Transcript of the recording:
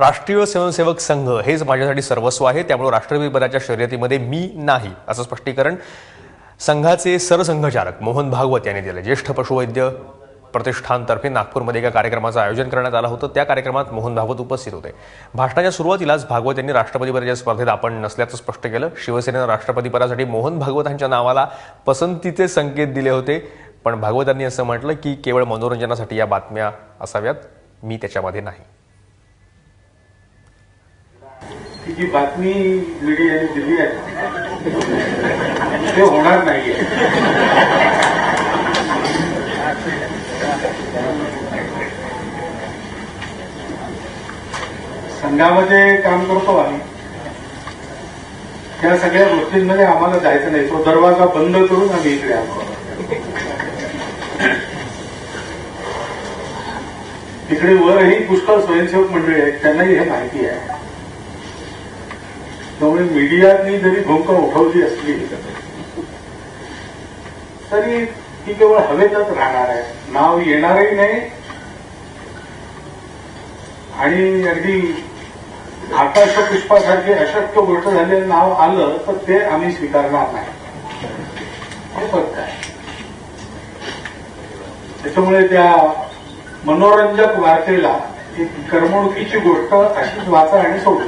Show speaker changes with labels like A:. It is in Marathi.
A: राष्ट्रीय स्वयंसेवक संघ हेच माझ्यासाठी सर्वस्व आहे. त्यामुळे राष्ट्रपतीपदाच्या शर्यतीमध्ये मी नाही असं स्पष्टीकरण संघाचे सरसंघचालक मोहन भागवत यांनी दिले ज्येष्ठ पशुवैद्य प्रतिष्ठानतर्फे नागपूरमध्ये एका कार्यक्रमाचं आयोजन करण्यात आलं होतं. त्या कार्यक्रमात मोहन भागवत उपस्थित होते. भाषणाच्या सुरुवातीलाच भागवत यांनी राष्ट्रपतीपदाच्या स्पर्धेत आपण नसल्याचं स्पष्ट केलं. शिवसेनेनं राष्ट्रपतीपदासाठी मोहन भागवत यांच्या नावाला पसंतीचे संकेत दिले होते. पण भागवतांनी असं म्हटलं की केवळ मनोरंजनासाठी या बातम्या असाव्यात. मी त्याच्यामध्ये नाही.
B: की जी बातमी मीडियाने दिली आहे. ते होणार नाहीये. संघामध्ये काम करतो आम्ही. त्या सगळ्या गोष्टींमध्ये आम्हाला जायचं नाही. तो दरवाजा बंद करून आम्ही इकडे आलो. तिकडे वरही पुष्कळ स्वयंसेवक मंडळी आहेत. त्यांनाही हे माहिती आहे. त्यामुळे मीडियातली जरी भूमिका उठवली असली तरी ती केवळ हवेतच राहणार आहे. नाव येणारही नाही. आणि अगदी आकाश पुष्पासारखी अशक्य गोष्ट झालेलं नाव आलं तर ते आम्ही स्वीकारणार नाही. हे फक्त आहे. त्याच्यामुळे त्या मनोरंजक वार्तेला एक करमणुकीची गोष्ट अशीच वाचा आणि सोडू.